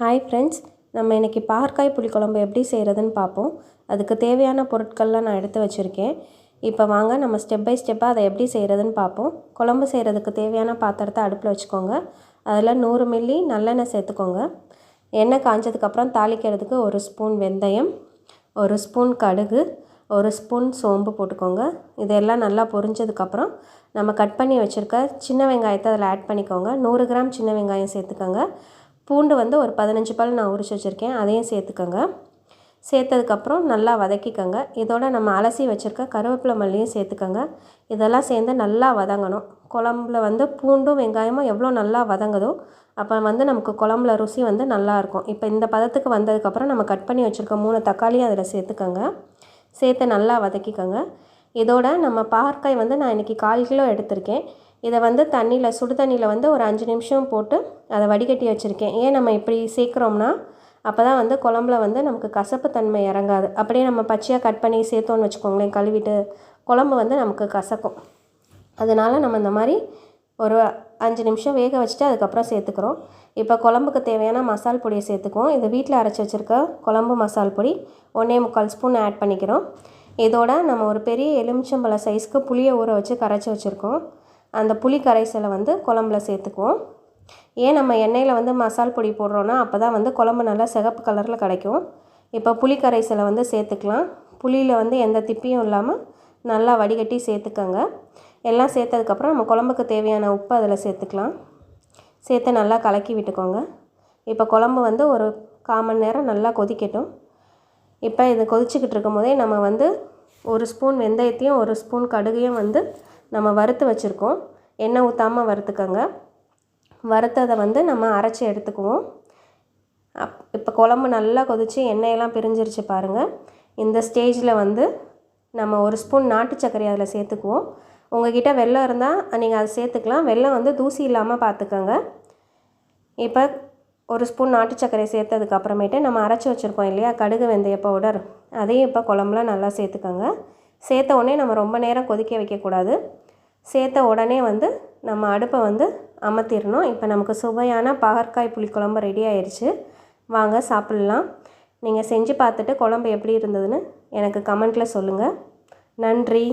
Hi friends நம்ம இன்றைக்கி பாகற்காய் புளிக்குழம்பு எப்படி செய்கிறதுன்னு பார்ப்போம். அதுக்கு தேவையான பொருட்கள்லாம் நான் எடுத்து வச்சுருக்கேன். இப்போ வாங்க நம்ம ஸ்டெப் பை ஸ்டெப்பாக அதை எப்படி செய்கிறதுன்னு பார்ப்போம். குழம்பு செய்கிறதுக்கு தேவையான பாத்திரத்தை அடுப்பில் வச்சுக்கோங்க. அதில் நூறு மில்லி நல்லெண்ணெய் சேர்த்துக்கோங்க. எண்ணெய் காஞ்சதுக்கப்புறம் தாளிக்கிறதுக்கு ஒரு ஸ்பூன் வெந்தயம் ஒரு ஸ்பூன் கடுகு ஒரு ஸ்பூன் சோம்பு போட்டுக்கோங்க. இதெல்லாம் நல்லா பொரிஞ்சதுக்கப்புறம் நம்ம கட் பண்ணி வச்சுருக்க சின்ன வெங்காயத்தை அதில் ஆட் பண்ணிக்கோங்க. நூறு கிராம் சின்ன வெங்காயம் சேர்த்துக்கோங்க. பூண்டு வந்து ஒரு பதினஞ்சு பல் நான் உரிச்சு வச்சுருக்கேன். அதையும் சேர்த்துக்கோங்க. சேர்த்ததுக்கப்புறம் நல்லா வதக்கிக்கோங்க. இதோட நம்ம அலசி வச்சுருக்க கருவேப்பிலை மல்லியும் சேர்த்துக்கோங்க. இதெல்லாம் சேர்ந்து நல்லா வதங்கணும். குழம்புல வந்து பூண்டும் வெங்காயமும் எவ்வளோ நல்லா வதங்குதோ அப்போ வந்து நமக்கு குழம்புல ருசி வந்து நல்லாயிருக்கும். இப்போ இந்த பதத்துக்கு வந்ததுக்கப்புறம் நம்ம கட் பண்ணி வச்சுருக்க மூணு தக்காளியும் அதில் சேர்த்துக்கோங்க. சேர்த்து நல்லா வதக்கிக்கோங்க. இதோட நம்ம பாகற்காய் வந்து நான் இன்றைக்கி கால் கிலோ எடுத்திருக்கேன். இதை வந்து தண்ணியில் சுடு தண்ணியில் வந்து ஒரு அஞ்சு நிமிஷம் போட்டு அதை வடிகட்டி வச்சுருக்கேன். ஏன் நம்ம இப்படி சேர்க்குறோம்னா அப்போ தான் வந்து குழம்புல வந்து நமக்கு கசப்பு தன்மை இறங்காது. அப்படியே நம்ம பச்சையாக கட் பண்ணி சேர்த்தோன்னு வச்சுக்கோங்களேன் கழுவிட்டு குழம்பு வந்து நமக்கு கசக்கும். அதனால் நம்ம இந்த மாதிரி ஒரு அஞ்சு நிமிஷம் வேக வச்சுட்டு அதுக்கப்புறம் சேர்த்துக்கிறோம். இப்போ குழம்புக்கு தேவையான மசால் பொடியை சேர்த்துக்குவோம். இது வீட்டில் அரைச்சி வச்சுருக்க குழம்பு மசால் பொடி ஒன்றே முக்கால் ஸ்பூன் ஆட் பண்ணிக்கிறோம். இதோட நம்ம ஒரு பெரிய எலுமிச்சம்பழ சைஸ்க்கு புளியை ஊற வச்சு கரைச்சி வச்சுருக்கோம். அந்த புளி கரைசலை வந்து குழம்புல சேர்த்துக்குவோம். ஏன் நம்ம எண்ணெயில் வந்து மசால் பொடி போடுறோன்னா அப்போ தான் வந்து குழம்பு நல்லா சிகப்பு கலரில் கிடைக்கும். இப்போ புளி கரைசலை வந்து சேர்த்துக்கலாம். புளியில் வந்து எந்த திப்பியும் இல்லாமல் நல்லா வடிகட்டி சேர்த்துக்கோங்க. எல்லாம் சேர்த்ததுக்கப்புறம் நம்ம குழம்புக்கு தேவையான உப்பு அதில் சேர்த்துக்கலாம். சேர்த்து நல்லா கலக்கி விட்டுக்கோங்க. இப்போ குழம்பு வந்து ஒரு கால் மணி நேரம் நல்லா கொதிக்கட்டும். இப்போ இது கொதிச்சுக்கிட்டு இருக்கும் போதே நம்ம வந்து ஒரு ஸ்பூன் வெந்தயத்தையும் ஒரு ஸ்பூன் கடுகையும் வந்து நம்ம வறுத்து வச்சுருக்கோம். எண்ணெய் ஊற்றாமல் வறுத்துக்கோங்க. வறுத்ததை வந்து நம்ம அரைச்சி எடுத்துக்குவோம். அப் இப்போ குழம்பு நல்லா கொதித்து எண்ணெயெல்லாம் பிரிஞ்சிருச்சு பாருங்கள் இந்த ஸ்டேஜில் வந்து நம்ம ஒரு ஸ்பூன் நாட்டு சர்க்கரை அதில் சேர்த்துக்குவோம். உங்ககிட்ட வெள்ளம் இருந்தால் நீங்கள் அதை சேர்த்துக்கலாம். வெள்ளம் வந்து தூசி இல்லாமல் பார்த்துக்கோங்க இப்போ ஒரு ஸ்பூன் நாட்டு சர்க்கரை சேர்த்ததுக்கப்புறமேட்டு நம்ம அரைச்சி வச்சுருக்கோம் இல்லையா? கடுகு வெந்தய பவுடர் அதையும் இப்போ குழம்புலாம் நல்லா சேர்த்துக்கோங்க. சேர்த்த உடனே நம்ம ரொம்ப நேரம் கொதிக்க வைக்கக்கூடாது. சேர்த்த உடனே வந்து நம்ம அடுப்பை வந்து அமர்த்திடணும். இப்போ நமக்கு சுவையான பாகற்காய் புளிக்குழம்பு ரெடி ஆயிடுச்சு. வாங்க சாப்பிட்லாம். நீங்கள் செஞ்சு பார்த்துட்டு குழம்பு எப்படி இருந்ததுன்னு எனக்கு கமெண்ட்டில் சொல்லுங்கள் நன்றி.